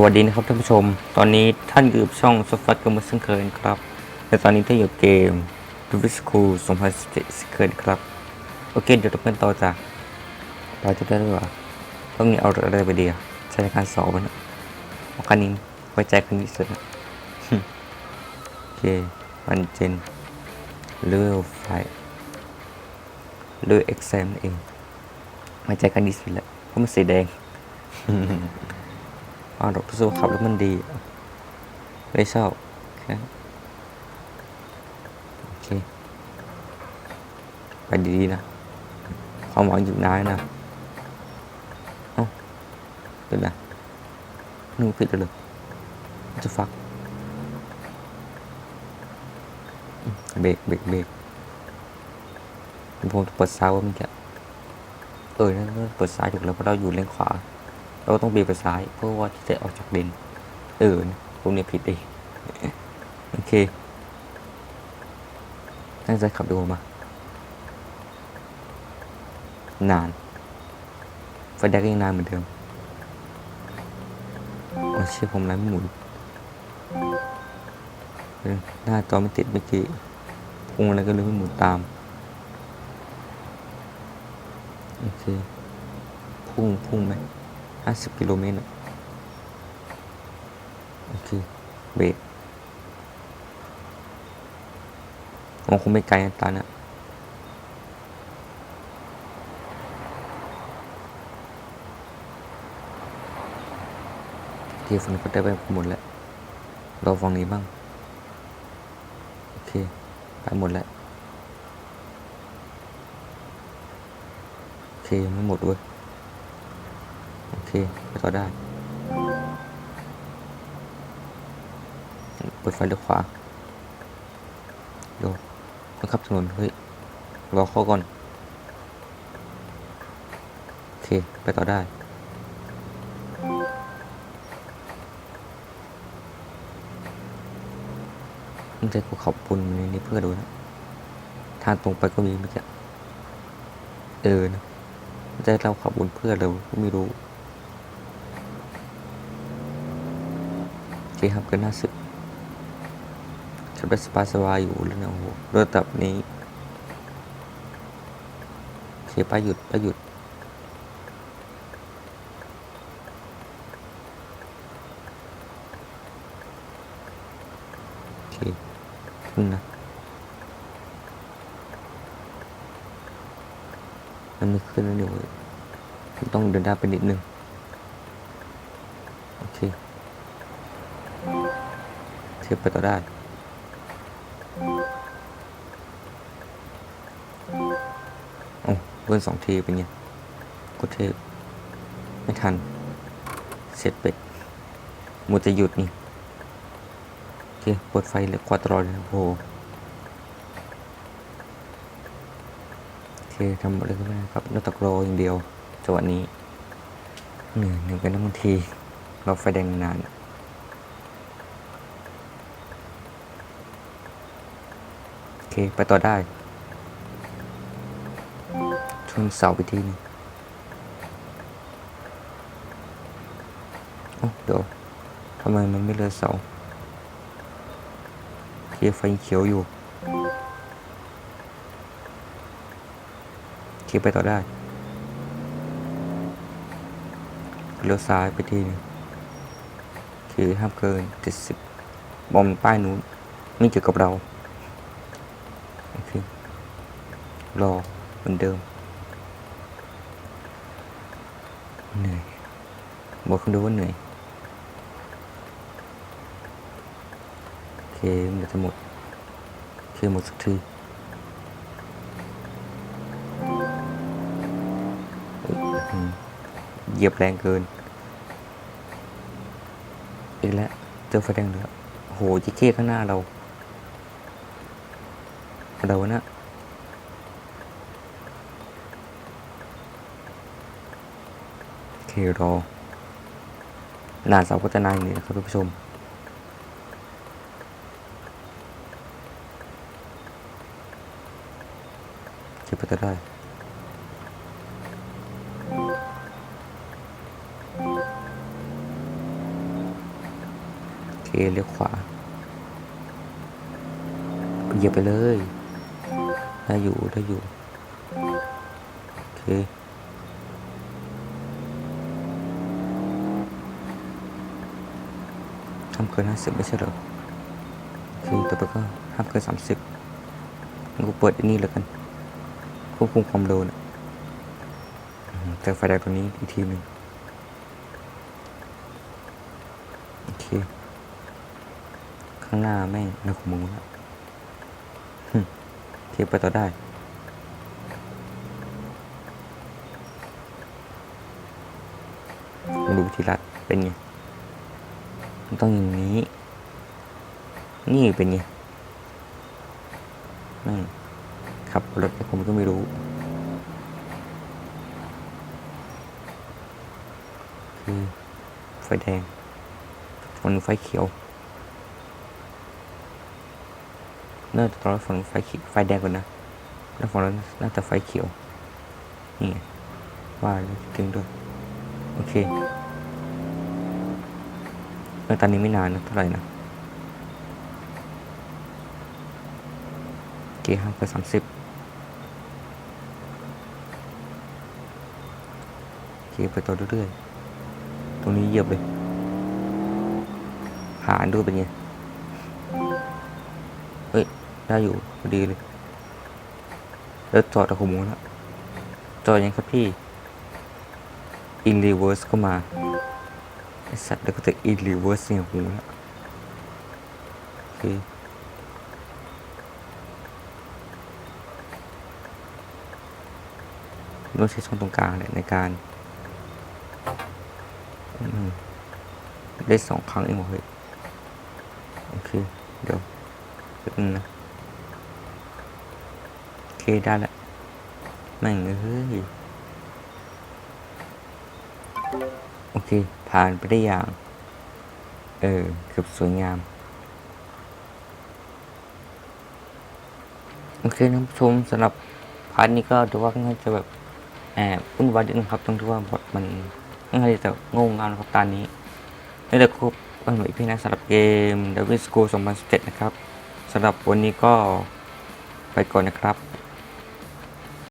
วัสดีนะครับท่านผู้ชม ตอนนี้ท่านอยู่ช่องสฟัดกันมาเช่นเคยครับและตอนนี้ท่านอยู่เกม d u v i s c o o l 2017เคยครับ โอเค เดี๋ยวเราเริ่มต่อจากเราจะได้ด้วยว่าต้องนี้เอาอะไรไปดีอะใช้ในการสอบมันเอาคันนี้ไว้ใจคันนี้สุดนะโอเคมันเจนเลือกไฟเลือกเอ็กซมเองไว้ใจคันนี้สุดแหละเพราะมันสีแดง อ๋อดอกรู้สึกว่าขับแล้วมันดีไม่ชอบแค่นั้นโอเค ไปดีๆนะความหวังอยู่นานนะเอ้าเป็นไรนึกผิดแล้วเหรอจะฟักเบรกเบรกเบรกผมเปิดซ้ายว่ามันจะเออนั่นเปิดซ้ายถูกแล้วเพราะเราอยู่เลนขวา เราก็ต้องเบียดไปซ้าย เพื่อว่าที่จะออกจากเลนเออพวกนี้ผิดเองโอเคตั้งใจขับดูมา นานไฟแดงก็ยังนานเหมือนเดิมโอ้เชื่อผมไรไม่หมุนหน้าจอไม่ติดเมื่อกี้พุงอะไรก็เลยไม่หมุนตามโอเคพุ่งพุ่งไหม ห้าสิบกิโลเมตรโอเค เบรกมันคงไม่ไกลนะตานะโอเคฝั่งนี้ก็ได้ไปหมดแล้วรอฝั่งนี้บ้าง โอเค ไปหมดแล้ว โอเคไม่หมดเว้ย เคไปต่อได้เปิดไฟเลี้ยวขวาเดี๋ยวบังคับถนนเฮ้ยรอเขาก่อน โอเค ไปต่อได้ตั้งใจกูขอบคุณในนี้เพื่อดูนะทางตรงไปก็มีเมื่อกี้เออนะใจเราขับบุญเพื่อเราไม่รู้ โอเคครับก็น่าสึกขับได้สบาสบายอยู่แล้วนะโอ้โหระดับนี้โอเคไปหยุดไปหยุดโอเคขึ้นนะมันไม่ขึ้นแล้วเดี๋ยวต้องเดินหน้าไปนิดนึงโอเค เทียบไปต่อได้ โอ้เบิ้ลสองทีเป็นไงกดเทพไม่ทัน เสร็จเป็ดมัวจะหยุดนี่ โอเคเปิดไฟเลยควาตรอเลยนโอ้โหโอเคทำอะไรก็ได้ครับนอกจากรออย่างเดียวจังหวะนี้เหนื่อยเหนื่อยกันนะบางที เรอไฟแดงนานโอ เค ไปต่อได้ ชนเสาไปทีหนึงเอ้เดี๋ยวทำไมมันไม่เลยเสาเคไฟเขียวอยู่ขี่ไปต่อได้เลี้ยวซ้ายไปทีหนึงขี่ห้ามเกินเจ็ดสิบบอมป้ายนู้นไม่เกี่ยวกับเราโอเค รอเหมือนเดิมเหนื่อยบอกคุณดูว่าเหนื่อยโอเคมันจะหมดโอเคหมดสักทีเหยียบแรงเกิน อีกแล้วเจอไฟแดงเหลืองโหจิเก้ข้างหน้าเราเราวะนะโอ เครอนานเสาก็จะนานอย่างนี้นะครับท่านผู้ชม เก็บไปก็ได้โเลี้ยวขวาเหยียบไปเลย ได้อยู่ ได้อยู่ โอเค ทำเกินห้าสิบไม่ใช่หรอโอเคต่อไปก็ห้ามเกินสามสิบกูเปิดอันนี้แล้วกันควบคุมความเร็วนะแต่ไฟแดงตัวนี้อีกทีหนึ่งโอเค ข้างหน้าแม่งในของมึงละเทียบไปต่อได้ดูวิธีรัดเป็นไง ต้องอย่างนี้ นี่เป็นไงนั่นขับรถผมก็ไม่รู้ คือไฟแดงฝนไฟเขียวน่าจะตอนฝนไฟไฟแดงก่อนนะแล้วฝนนั้นน่าจะไฟเขียว นี่ไงว่าแล้วถึงด้วย โอเค เออตอนนี้ไม่นานนะเท่าไหร่นะโอเคห้ามเกินสามสิบโอเคไปต่อเรื่อยๆ ตรงนี้เหยียบเลย หารดูเป็นไง เฮ้ย ได้อยู่พอดีเลย แล้วจอดตะขโมยแล้วจอดยังครับพี่ in reverse ก็มาไอ สัตว์แล้วก็จะ in reverse เนี่ยหูแล้วโอเคต้องใช้ช่องตรงกลางเลยในการได้สองครั้งเองวะเฮ้ยโอเค เดี๋ยวแป๊บนึงนะโอเคได้ล้วแม่งเอ้ยโอเค ผ่านไปได้อย่าง เออเกือสวยงามโอเคท่านผู้ชมสำหรับพาร์ทนี้ก็ถือว่าค่อนข้างจะแบบแอบวุ่นวายนิดนึงครับตรงที่ว่าบทมันค่อนข้างจะงงงานครับตอนนี้นี่แต่ครบวันหน่วยพี่นะสำหรับเกม d a v i d School 2017 นะครับสำหรับวันนี้ก็ไปก่อนนะครับ